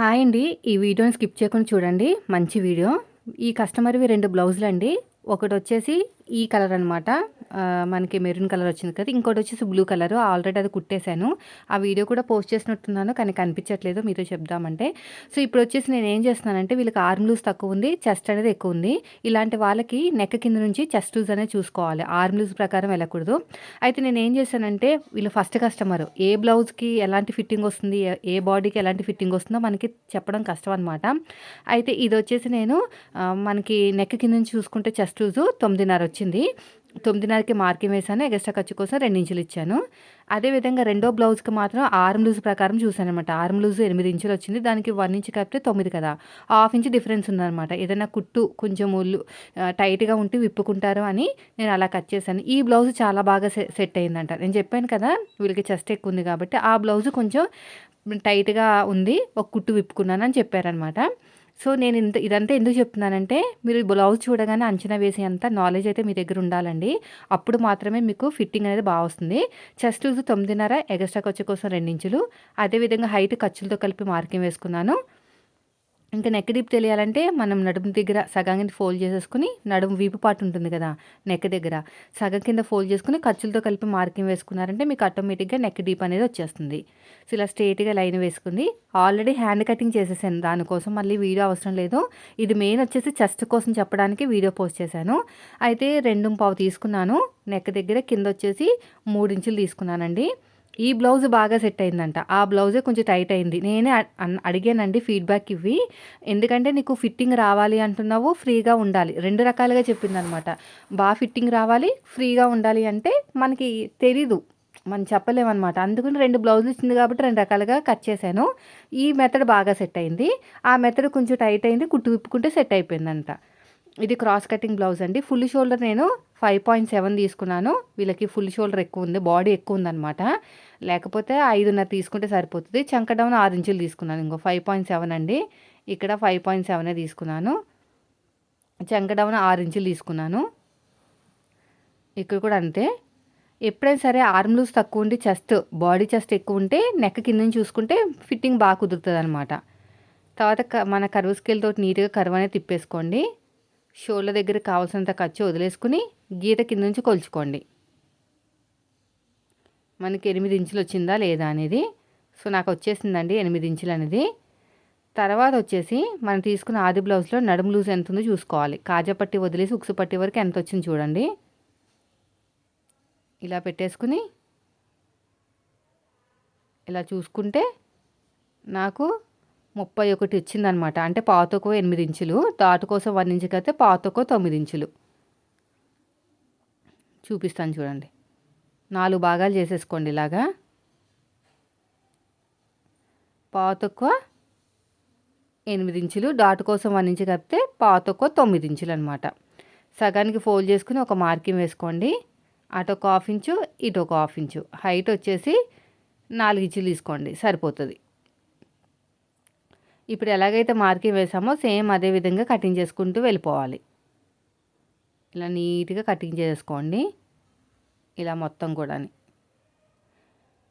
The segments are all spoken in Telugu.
హాయ్ అండి. ఈ వీడియోని స్కిప్ చేయకుండా చూడండి. మంచి వీడియో. ఈ కస్టమర్వి రెండు బ్లౌజులు అండి ఒకటి వచ్చేసి ఈ కలర్ అనమాట మనకి మెరూన్ కలర్ వచ్చింది కదా ఇంకోటి వచ్చేసి బ్లూ కలర్. ఆల్రెడీ అది కుట్టేశాను. ఆ వీడియో కూడా పోస్ట్ చేసినట్టున్నాను కానీ కనిపించట్లేదు మీతో చెప్దామంటే. సో ఇప్పుడు వచ్చేసి నేను ఏం చేస్తున్నానంటే వీళ్ళకి ఆర్మ్ లూజ్ తక్కువ ఉంది చెస్ట్ అనేది ఎక్కువ ఉంది. ఇలాంటి వాళ్ళకి నెక్ కింద నుంచి చెస్ట్ లూజ్ అనేది చూసుకోవాలి. ఆర్మ్ లూజ్ ప్రకారం వెళ్ళకూడదు. అయితే నేను ఏం చేశానంటే వీళ్ళు ఫస్ట్ కస్టమర్ ఏ బ్లౌజ్కి ఎలాంటి ఫిట్టింగ్ వస్తుంది ఏ బాడీకి ఎలాంటి ఫిట్టింగ్ వస్తుందో మనకి చెప్పడం కష్టం అనమాట అయితే ఇది వచ్చేసి నేను మనకి నెక్ కింద నుంచి చూసుకుంటే చెస్ట్ లూజు తొమ్మిదిన్నర వచ్చింది. వచ్చింది. తొమ్మిదిన్నరకి మార్కింగ్ వేసాను ఎగస్ట్రా ఖర్చు కోసం రెండు ఇంచులు ఇచ్చాను. అదేవిధంగా రెండో బ్లౌజ్కి మాత్రం ఆర్మ్ లూజ్ ప్రకారం చూసాను అనమాట ఆర్మ్ లూజ్ ఎనిమిది ఇంచులు వచ్చింది దానికి వన్ ఇంచ్ కలిపితే తొమ్మిది కదా. హాఫ్ ఇంచ్ డిఫరెన్స్ ఉందన్నమాట. ఏదైనా కుట్టు కొంచెం ఒళ్ళు టైట్గా ఉంటే విప్పుకుంటారు అని నేను అలా కట్ చేశాను. ఈ బ్లౌజ్ చాలా బాగా సెట్ అయిందంట. నేను చెప్పాను కదా వీళ్ళకి చెస్ట్ ఎక్కువ ఉంది కాబట్టి ఆ బ్లౌజ్ కొంచెం టైట్గా ఉంది ఒక కుట్టు విప్పుకున్నాను అని చెప్పారనమాట సో నేను ఇంత ఇదంతా ఎందుకు చెప్తున్నానంటే మీరు బ్లౌజ్ చూడగానే అంచనా వేసే అంత నాలెడ్జ్ అయితే మీ దగ్గర ఉండాలండి. అప్పుడు మాత్రమే మీకు ఫిట్టింగ్ అనేది బాగా వస్తుంది. చెస్ట్ తొమ్మిదిన్నర ఎగస్ట్రా ఖర్చు కోసం రెండించులు. అదేవిధంగా హైట్ ఖర్చులతో కలిపి మార్కింగ్ వేసుకున్నాను. ఇంకా నెక్ డీప్ తెలియాలంటే మనం నడుము దగ్గర సగం కింద ఫోల్డ్ చేసేసుకుని నడుము వీపు పాటు ఉంటుంది కదా నెక్ దగ్గర. సగం కింద ఫోల్డ్ చేసుకుని ఖర్చులతో కలిపి మార్కింగ్ వేసుకున్నారంటే మీకు ఆటోమేటిక్గా నెక్ డీప్ అనేది వచ్చేస్తుంది. సో ఇలా స్ట్రేట్గా లైన్ వేసుకుంది ఆల్రెడీ హ్యాండ్ కటింగ్ చేసేసాను దానికోసం మళ్ళీ వీడియో అవసరం లేదు. ఇది మెయిన్ వచ్చేసి చెస్ట్ కోసం చెప్పడానికి వీడియో పోస్ట్ చేశాను. అయితే రెండు పావు తీసుకున్నాను నెక్ దగ్గర కింద వచ్చేసి మూడు ఇంచులు తీసుకున్నానండి. ఈ బ్లౌజ్ బాగా సెట్ అయిందంట. ఆ బ్లౌజే కొంచెం టైట్ అయింది. నేనే అడిగానండి ఫీడ్బ్యాక్ ఇవి ఎందుకంటే నీకు ఫిట్టింగ్ రావాలి అంటున్నావు ఫ్రీగా ఉండాలి. రెండు రకాలుగా చెప్పిందనమాట. బాగా ఫిట్టింగ్ రావాలి ఫ్రీగా ఉండాలి అంటే మనకి తెలీదు. మనం చెప్పలేమన్నమాట అందుకని రెండు బ్లౌజులు ఇచ్చింది కాబట్టి రెండు రకాలుగా కట్ చేశాను. ఈ మెథడ్ బాగా సెట్ అయింది. ఆ మెథడ్ కొంచెం టైట్ అయింది కుట్టు విప్పుకుంటే సెట్ అయిపోయిందంట. ఇది క్రాస్ కటింగ్ బ్లౌజ్ అండి. ఫుల్ షోల్డర్ నేను ఫైవ్ పాయింట్ సెవెన్ తీసుకున్నాను. వీళ్ళకి ఫుల్ షోల్డర్ ఎక్కువ ఉంది బాడీ ఎక్కువ ఉందన్నమాట. లేకపోతే ఐదున్నర తీసుకుంటే సరిపోతుంది. చంక డౌన్ ఆరు ఇంచులు తీసుకున్నాను. ఇంకో ఫైవ్ పాయింట్ సెవెన్ అండి. ఇక్కడ ఫైవ్ పాయింట్ సెవెనే తీసుకున్నాను. చంక డౌన్ ఆరు ఇంచులు తీసుకున్నాను. ఇక్కడ కూడా అంతే. ఎప్పుడైనా సరే ఆర్మ్ లూస్ తక్కువ ఉండి చెస్ట్ బాడీ చెస్ట్ ఎక్కువ ఉంటే నెక్ కింద చూసుకుంటే ఫిట్టింగ్ బాగా కుదురుతుంది అనమాట తర్వాత మన కరువు స్కేల్ తోటి నీట్గా కరువు అనేది తిప్పేసుకోండి. షోల దగ్గర కావాల్సినంత ఖర్చు వదిలేసుకుని గీత కింద నుంచి కొలుచుకోండి. మనకి ఎనిమిది ఇంచులు వచ్చిందా లేదా అనేది? సో నాకు వచ్చేసిందండి ఎనిమిది ఇంచులు అనేది. తర్వాత వచ్చేసి మనం తీసుకున్న ఆది బ్లౌజ్లో నడుము లూజ్ ఎంత ఉందో చూసుకోవాలి. కాజా పట్టి వదిలేసి ఉక్సు పట్టి వరకు ఎంత వచ్చింది చూడండి. ఇలా పెట్టేసుకుని ఇలా చూసుకుంటే నాకు ముప్పై ఒకటి ఇచ్చిందనమాట అంటే పాతకో ఎనిమిది ఇంచులు తాటు కోసం వన్ ఇంచుకి అయితే పాతకో తొమ్మిది ఇంచులు. చూపిస్తాను చూడండి. నాలుగు భాగాలు చేసేసుకోండి ఇలాగా. పాతొక్క ఎనిమిది ఇంచులు డాట్ కోసం వన్ ఇంచు కప్పితే పాతొక్క తొమ్మిది ఇంచులు అనమాట. సగానికి ఫోల్డ్ చేసుకుని ఒక మార్కింగ్ వేసుకోండి. అటు ఒక హాఫ్ ఇంచు ఇటు ఒక హాఫ్ ఇంచు. హైట్ వచ్చేసి నాలుగు ఇంచులు తీసుకోండి. సరిపోతుంది. ఇప్పుడు ఎలాగైతే మార్కింగ్ వేసామో సేమ్ అదే విధంగా కటింగ్ చేసుకుంటూ వెళ్ళిపోవాలి. ఇలా నీట్గా కటింగ్ చేసుకోండి. ఇలా మొత్తం కూడా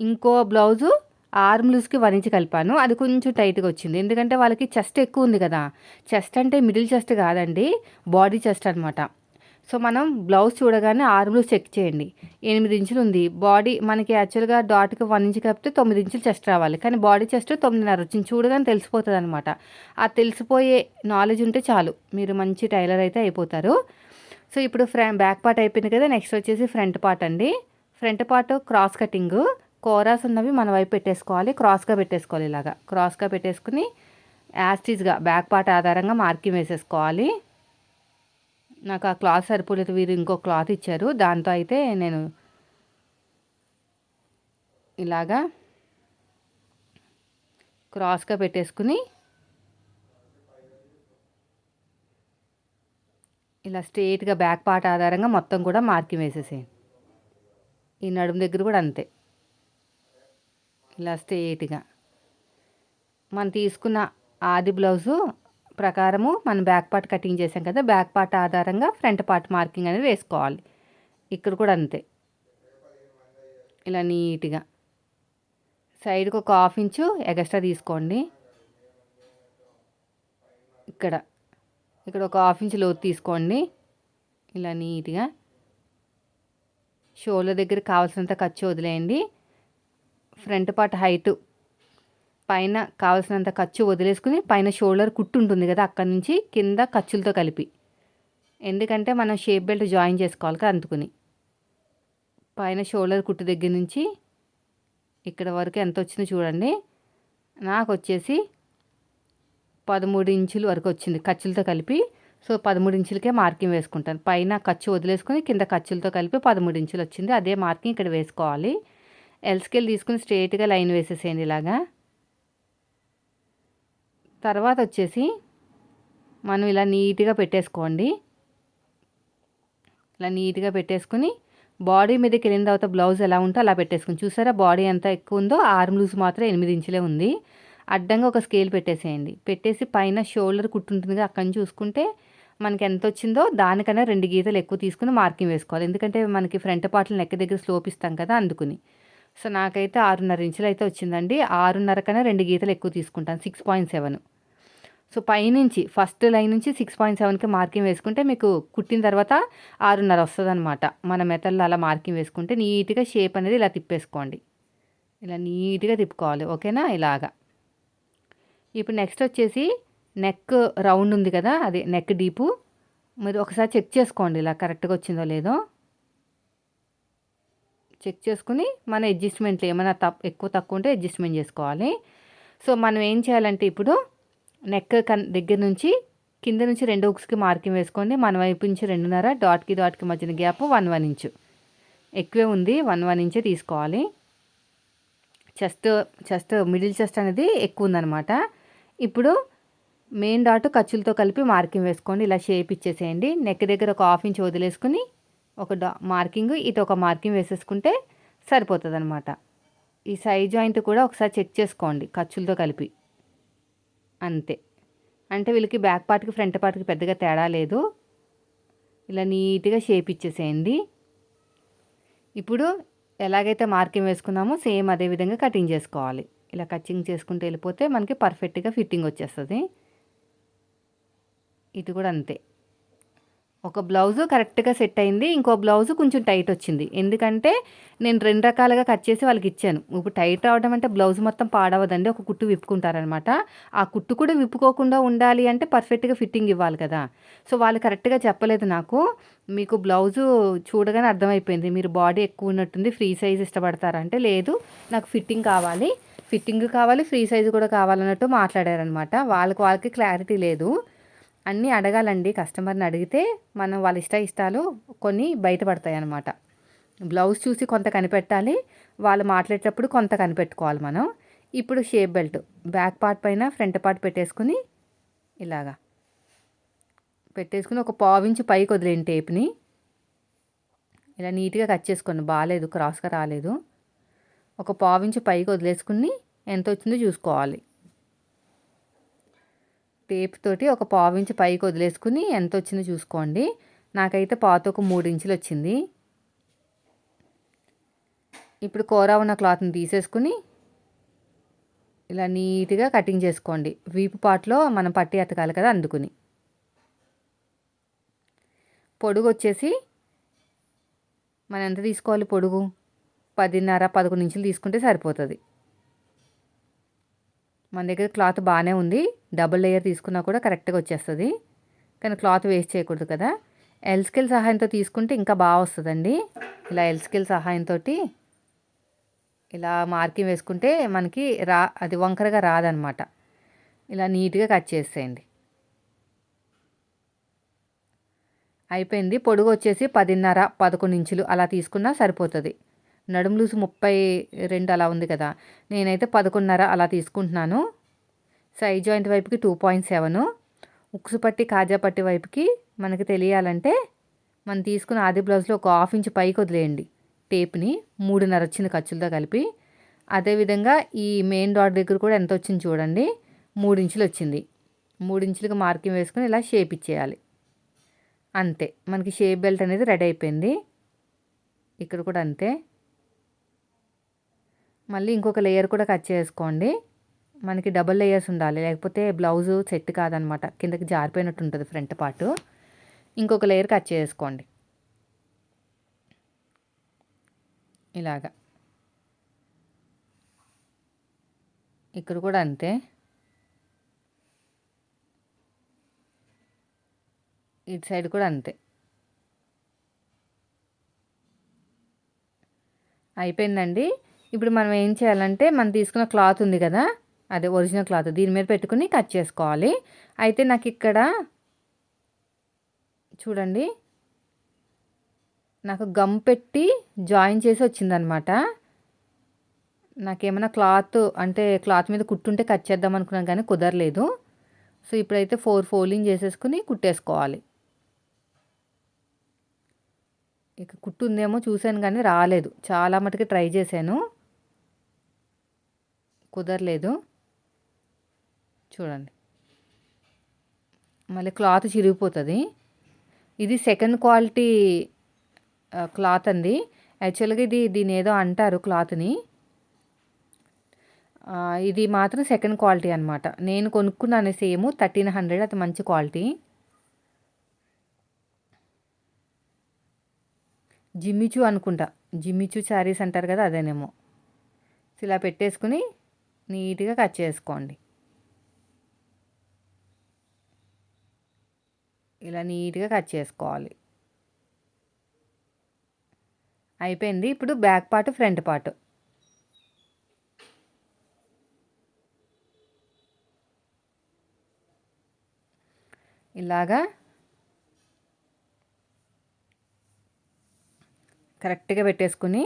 ఇంకో బ్లౌజు ఆర్మ్ లూజ్కి వన్ ఇంచ్ కలిపాను. అది కొంచెం టైట్గా వచ్చింది. ఎందుకంటే వాళ్ళకి చెస్ట్ ఎక్కువ ఉంది కదా. చెస్ట్ అంటే మిడిల్ చెస్ట్ కాదండి బాడీ చెస్ట్ అనమాట సో మనం బ్లౌజ్ చూడగానే ఆర్మ్ చెక్ చేయండి. ఎనిమిది ఇంచులు ఉంది. బాడీ మనకి యాక్చువల్గా డాట్కి వన్ ఇంచ్ కప్పితే తొమ్మిది ఇంచులు చెస్ట్ రావాలి. కానీ బాడీ చెస్ట్ తొమ్మిదిన్నర వచ్చింది చూడగానే తెలిసిపోతుంది అనమాట ఆ తెలిసిపోయే నాలెడ్జ్ ఉంటే చాలు. మీరు మంచి టైలర్ అయితే అయిపోతారు. సో ఇప్పుడు ఫ్రంట్ బ్యాక్ పార్ట్ అయిపోయింది కదా నెక్స్ట్ వచ్చేసి ఫ్రంట్ పార్ట్ అండి. ఫ్రంట్ పార్ట్ క్రాస్ కటింగ్ కోరాస్ ఉన్నవి మన వైపు పెట్టేసుకోవాలి. క్రాస్గా పెట్టేసుకోవాలి ఇలాగా. క్రాస్గా పెట్టేసుకుని యాస్టీజ్గా బ్యాక్ పార్ట్ ఆధారంగా మార్కింగ్ వేసేసుకోవాలి. నాకు ఆ క్లాత్ సరిపోలేదు వీరు ఇంకో క్లాత్ ఇచ్చారు. దాంతో అయితే నేను ఇలాగా క్రాస్గా పెట్టేసుకుని ఇలా స్ట్రేట్గా బ్యాక్ పార్ట్ ఆధారంగా మొత్తం కూడా మార్కింగ్ వేసేసేయండి. ఈ నడుము దగ్గర కూడా అంతే. ఇలా స్ట్రేట్గా. మనం తీసుకున్న ఆది బ్లౌజు ప్రకారము మనం బ్యాక్ పార్ట్ కటింగ్ చేసాం కదా బ్యాక్ పార్ట్ ఆధారంగా ఫ్రంట్ పార్ట్ మార్కింగ్ అనేది వేసుకోవాలి. ఇక్కడ కూడా అంతే. ఇలా నీట్గా. సైడ్కి ఒక హాఫ్ ఇంచు ఎగస్ట్రా తీసుకోండి. ఇక్కడ. ఇక్కడ ఒక హాఫ్ ఇంచ్ లోతు తీసుకోండి. ఇలా నీట్గా. షోల దగ్గర కావాల్సినంత ఖర్చు వదిలేయండి. ఫ్రంట్ పార్ట్ హైటు పైన కావాల్సినంత ఖర్చు వదిలేసుకుని పైన షోల్డర్ కుట్టు ఉంటుంది కదా అక్కడ నుంచి కింద ఖర్చులతో కలిపి. ఎందుకంటే మనం షేప్ బెల్ట్ జాయిన్ చేసుకోవాలి కదా అందుకుని. పైన షోల్డర్ కుట్టు దగ్గర నుంచి ఇక్కడ వరకు ఎంత వచ్చిందో చూడండి. నాకు వచ్చేసి పదమూడు ఇంచుల వరకు వచ్చింది ఖర్చులతో కలిపి. సో పదమూడు ఇంచులకే మార్కింగ్ వేసుకుంటాను. పైన ఖర్చు వదిలేసుకుని కింద ఖర్చులతో కలిపి పదమూడు ఇంచులు వచ్చింది. అదే మార్కింగ్ ఇక్కడ వేసుకోవాలి. ఎల్ స్కేల్ తీసుకుని స్ట్రేట్గా లైన్ వేసేసేయండి ఇలాగా. తర్వాత వచ్చేసి మనం ఇలా నీట్గా పెట్టేసుకోండి. ఇలా నీట్గా పెట్టేసుకుని బాడీ మీదకి వెళ్ళిన తర్వాత బ్లౌజ్ ఎలా ఉంటే అలా పెట్టేసుకుని. చూసారా? బాడీ ఎంత ఎక్కువ ఉందో ఆర్మ్ లూజ్ మాత్రం ఎనిమిది ఇంచులే ఉంది. అడ్డంగా ఒక స్కేల్ పెట్టేసేయండి. పెట్టేసి పైన షోల్డర్ కుట్టుంటుంది అక్కడి చూసుకుంటే మనకి ఎంత వచ్చిందో దానికన్నా రెండు గీతలు ఎక్కువ తీసుకుని మార్కింగ్ వేసుకోవాలి. ఎందుకంటే మనకి ఫ్రంట్ పార్ట్లు నెక్క దగ్గర స్లోప్ ఇస్తాం కదా అందుకుని. సో నాకైతే ఆరున్నర ఇంచులు అయితే వచ్చిందండి. ఆరున్నర కన్నా రెండు గీతలు ఎక్కువ తీసుకుంటాను. Six point seven. సో పైనుంచి ఫస్ట్ లైన్ నుంచి సిక్స్ పాయింట్ సెవెన్కి మార్కింగ్ వేసుకుంటే మీకు కుట్టిన తర్వాత ఆరున్నర వస్తుంది అనమాట మన మెథడ్లో అలా మార్కింగ్ వేసుకుంటే నీట్గా షేప్ అనేది ఇలా తిప్పేసుకోండి. ఇలా నీట్గా తిప్పుకోవాలి. ఓకేనా? ఇలాగా. ఇప్పుడు నెక్స్ట్ వచ్చేసి నెక్ రౌండ్ ఉంది కదా అది నెక్ డీపు మీరు ఒకసారి చెక్ చేసుకోండి ఇలా కరెక్ట్గా వచ్చిందో లేదో. చెక్ చేసుకుని మన అడ్జస్ట్మెంట్లు ఏమైనా తప్పు ఎక్కువ తక్కువ ఉంటే అడ్జస్ట్మెంట్ చేసుకోవాలి. సో మనం ఏం చేయాలంటే ఇప్పుడు నెక్ కన్ దగ్గర నుంచి కింద నుంచి రెండు హుక్స్కి మార్కింగ్ వేసుకోండి. మన వైపు నుంచి రెండున్నర డాట్కి డాట్కి మధ్యన గ్యాప్ వన్ వన్ ఇంచు. ఎక్కువే ఉంది వన్ వన్ ఇంచే తీసుకోవాలి. చెస్ట్ చెస్ట్ మిడిల్ చెస్ట్ అనేది ఎక్కువ ఉందన్నమాట. ఇప్పుడు మెయిన్ డాట్ ఖర్చులతో కలిపి మార్కింగ్ వేసుకోండి. ఇలా షేప్ ఇచ్చేసేయండి. నెక్ దగ్గర ఒక హాఫ్ ఇంచ్ వదిలేసుకుని ఒక డా మార్కింగ్ ఇటు ఒక మార్కింగ్ వేసేసుకుంటే సరిపోతుంది అనమాట ఈ సైజ్ జాయింట్ కూడా ఒకసారి చెక్ చేసుకోండి ఖర్చులతో కలిపి. అంతే. అంటే వీళ్ళకి బ్యాక్ పార్ట్కి ఫ్రంట్ పార్ట్కి పెద్దగా తేడా లేదు. ఇలా నీట్గా షేప్ ఇచ్చేసేయండి. ఇప్పుడు ఎలాగైతే మార్కింగ్ వేసుకున్నామో సేమ్ అదే విధంగా కటింగ్ చేసుకోవాలి. ఇలా కచ్చింగ్ చేసుకుంటూ వెళ్ళిపోతే మనకి పర్ఫెక్ట్గా ఫిట్టింగ్ వచ్చేస్తుంది. ఇది కూడా అంతే. ఒక బ్లౌజు కరెక్ట్గా సెట్ అయింది ఇంకో బ్లౌజు కొంచెం టైట్ వచ్చింది. ఎందుకంటే నేను రెండు రకాలుగా కట్ చేసి వాళ్ళకి ఇచ్చాను. ఇప్పుడు టైట్ అవడం అంటే బ్లౌజ్ మొత్తం పాడవదండి ఒక కుట్టు విప్పుకుంటారనమాట ఆ కుట్టు కూడా విప్పుకోకుండా ఉండాలి అంటే పర్ఫెక్ట్గా ఫిట్టింగ్ ఇవ్వాలి కదా. సో వాళ్ళు కరెక్ట్గా చెప్పలేదు నాకు. మీకు బ్లౌజు చూడగానే అర్థమైపోయింది మీరు బాడీ ఎక్కువ ఉన్నట్టుంది ఫ్రీ సైజ్ ఇష్టపడతారంటే లేదు నాకు ఫిట్టింగ్ కావాలి ఫిట్టింగ్ కావాలి ఫ్రీ సైజు కూడా కావాలన్నట్టు మాట్లాడారనమాట వాళ్ళకి వాళ్ళకి క్లారిటీ లేదు. అన్నీ అడగాలండి. కస్టమర్ని అడిగితే మనం వాళ్ళ ఇష్ట ఇష్టాలు కొన్ని బయటపడతాయి అన్నమాట బ్లౌజ్ చూసి కొంత కనిపెట్టాలి. వాళ్ళు మాట్లాడేటప్పుడు కొంత కనిపెట్టుకోవాలి మనం. ఇప్పుడు షేప్ బెల్ట్. బ్యాక్ పార్ట్ పైన ఫ్రంట్ పార్ట్ పెట్టేసుకుని ఇలాగా. పెట్టేసుకుని ఒక పావించి పైకి వదిలేండి టేప్ని. ఇలా నీట్గా కట్ చేసుకోండి. బాగాలేదు క్రాస్గా రాలేదు. ఒక పావించి పైకి వదిలేసుకుని ఎంత వచ్చిందో చూసుకోవాలి. టేప్ తోటి ఒక పావు ఇంచు పైకి వదిలేసుకుని ఎంత వచ్చిందో చూసుకోండి. నాకైతే పాత ఒక మూడు ఇంచులు వచ్చింది. ఇప్పుడు కూర ఉన్న క్లాత్ని తీసేసుకుని ఇలా నీట్గా కటింగ్ చేసుకోండి. వీపు పాటలో మనం పట్టి ఎతకాలి కదా అందుకుని. పొడుగు వచ్చేసి మనం ఎంత తీసుకోవాలి పొడుగు? పదిన్నర పదకొండు ఇంచులు తీసుకుంటే సరిపోతుంది. మన దగ్గర క్లాత్ బాగానే ఉంది. డబుల్ లేయర్ తీసుకున్నా కూడా కరెక్ట్గా వచ్చేస్తుంది. కానీ క్లాత్ వేస్ట్ చేయకూడదు కదా. ఎల్ స్కిల్ సహాయంతో తీసుకుంటే ఇంకా బాగా వస్తుందండి. ఇలా ఎల్ స్కిల్ సహాయంతో ఇలా మార్కింగ్ వేసుకుంటే మనకి రా అది వంకరగా రాదనమాట. ఇలా నీట్గా కట్ చేసేయండి. అయిపోయింది. పొడుగు వచ్చేసి పదిన్నర పదకొండు ఇంచులు అలా తీసుకున్నా సరిపోతుంది. నడుము లూసు ముప్పై రెండు అలా ఉంది కదా. నేనైతే పదకొండున్నర అలా తీసుకుంటున్నాను. సైజ్ జాయింట్ వైపుకి టూ పాయింట్ సెవెను. ఉక్సు పట్టి కాజా పట్టి వైపుకి మనకి తెలియాలంటే మనం తీసుకున్న ఆది బ్లౌజ్లో ఒక హాఫ్ ఇంచ్ పైకి వదిలేయండి. టేప్ని మూడున్నర వచ్చింది ఖర్చులతో కలిపి. అదేవిధంగా ఈ మెయిన్ డాట్ దగ్గర కూడా ఎంత వచ్చింది చూడండి. మూడు ఇంచులు వచ్చింది. మూడు ఇంచులకు మార్కింగ్ వేసుకుని ఇలా షేప్ ఇచ్చేయాలి. అంతే. మనకి షేప్ బెల్ట్ అనేది రెడీ అయిపోయింది. ఇక్కడ కూడా అంతే. మళ్ళీ ఇంకొక లేయర్ కూడా కట్ చేసుకోండి. మనకి డబుల్ లేయర్స్ ఉండాలి. లేకపోతే బ్లౌజ్ సెట్ కాదనమాట. కిందకి జారిపోయినట్టు ఉంటుంది ఫ్రంట్ పార్ట్ ఇంకొక లేయర్ కట్ చేసుకోండి. ఇలాగా. ఇక్కడ కూడా అంతే. ఇటు సైడ్ కూడా అంతే. అయిపోయిందండి. ఇప్పుడు మనం ఏం చేయాలంటే మనం తీసుకున్న క్లాత్ ఉంది కదా అదే ఒరిజినల్ క్లాత్ దీని మీద పెట్టుకుని కట్ చేసుకోవాలి. అయితే నాకు ఇక్కడ చూడండి నాకు గమ్ పెట్టి జాయిన్ చేసి వచ్చిందనమాట. నాకేమైనా క్లాత్ అంటే క్లాత్ మీద కుట్టుంటే కట్ చేద్దాం అనుకున్నాను కానీ కుదరలేదు. సో ఇప్పుడైతే ఫోర్ ఫోల్డింగ్ చేసేసుకుని కుట్టేసుకోవాలి. ఇక కుట్టు ఉందేమో చూశాను కానీ రాలేదు. చాలా మటుకు ట్రై చేశాను. కుదరలేదు. చూడండి. మళ్ళీ క్లాత్ చిరిగిపోతుంది. ఇది సెకండ్ క్వాలిటీ క్లాత్ అండి. యాక్చువల్గా ఇది దీని ఏదో అంటారు క్లాత్ని. ఇది మాత్రం సెకండ్ క్వాలిటీ అనమాట నేను కొనుక్కున్నాను సేమ్ థర్టీన్ హండ్రెడ్ అది మంచి క్వాలిటీ. జిమ్మిచు అనుకుంటా. జిమ్మిచు శారీస్ అంటారు కదా అదేనేమో. ఇలా పెట్టేసుకుని నీట్గా కట్ చేసుకోండి. ఇలా నీట్గా కట్ చేసుకోవాలి. అయిపోయింది. ఇప్పుడు బ్యాక్ పార్ట్ ఫ్రంట్ పార్ట్. ఇలాగా కరెక్ట్గా పెట్టేసుకుని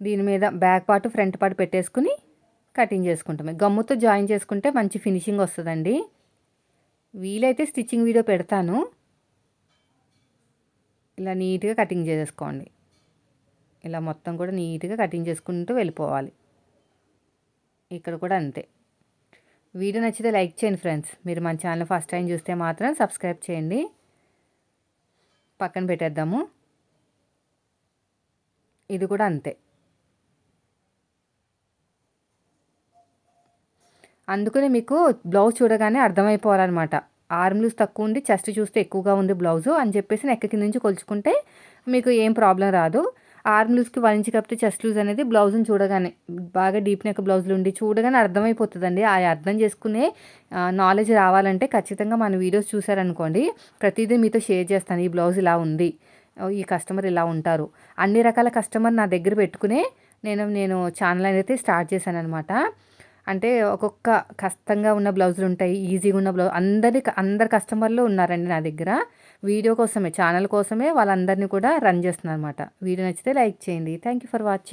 దీని మీద బ్యాక్ పార్ట్ ఫ్రంట్ పార్ట్ పెట్టేసుకుని కటింగ్ చేసుకుంటామే గమ్ముతో జాయిన్ చేసుకుంటే మంచి ఫినిషింగ్ వస్తుందండి. వీలైతే స్టిచ్చింగ్ వీడియో పెడతాను. ఇలా నీట్గా కటింగ్ చేసేసుకోండి ఇలా మొత్తం కూడా నీట్గా కటింగ్ చేసుకుంటూ వెళ్ళిపోవాలి. ఇక్కడ కూడా అంతే. వీడియో నచ్చితే లైక్ చేయండి ఫ్రెండ్స్. మీరు మన ఛానల్ ఫస్ట్ టైం చూస్తే మాత్రం సబ్స్క్రైబ్ చేయండి. పక్కన పెట్టేద్దాము. ఇది కూడా అంతే. అందుకనే మీకు బ్లౌజ్ చూడగానే అర్థమైపోవాలన్నమాట. ఆర్మ్ లూస్ తక్కువ ఉంది చెస్ట్ చూస్తే ఎక్కువగా ఉంది బ్లౌజు అని చెప్పేసి నెక్క కింద నుంచి కొలుచుకుంటే మీకు ఏం ప్రాబ్లం రాదు. ఆర్మ్ లూస్కి వన్ ఇంచ్ కప్పితే చెస్ట్ లూజ్ అనేది బ్లౌజ్ని చూడగానే బాగా డీప్ నెక్ బ్లౌజులు ఉండి చూడగానే అర్థమైపోతుందండి. ఆ అర్థం చేసుకునే నాలెడ్జ్ రావాలంటే ఖచ్చితంగా మన వీడియోస్ చూసారనుకోండి ప్రతిదీ మీతో షేర్ చేస్తాను. ఈ బ్లౌజ్ ఇలా ఉంది ఈ కస్టమర్ ఇలా ఉంటారు. అన్ని రకాల కస్టమర్ నా దగ్గర పెట్టుకునే నేను నేను ఛానల్ అయితే స్టార్ట్ చేశాను అనమాట అంటే ఒక్కొక్క కష్టంగా ఉన్న బ్లౌజులు ఉంటాయి ఈజీగా ఉన్న బ్లౌజ్ అందరి అందరు కస్టమర్లు ఉన్నారండి నా దగ్గర. వీడియో కోసమే ఛానల్ కోసమే వాళ్ళందరినీ కూడా రన్ చేస్తున్నాను అనమాట వీడియో నచ్చితే లైక్ చేయండి. Thank you for watching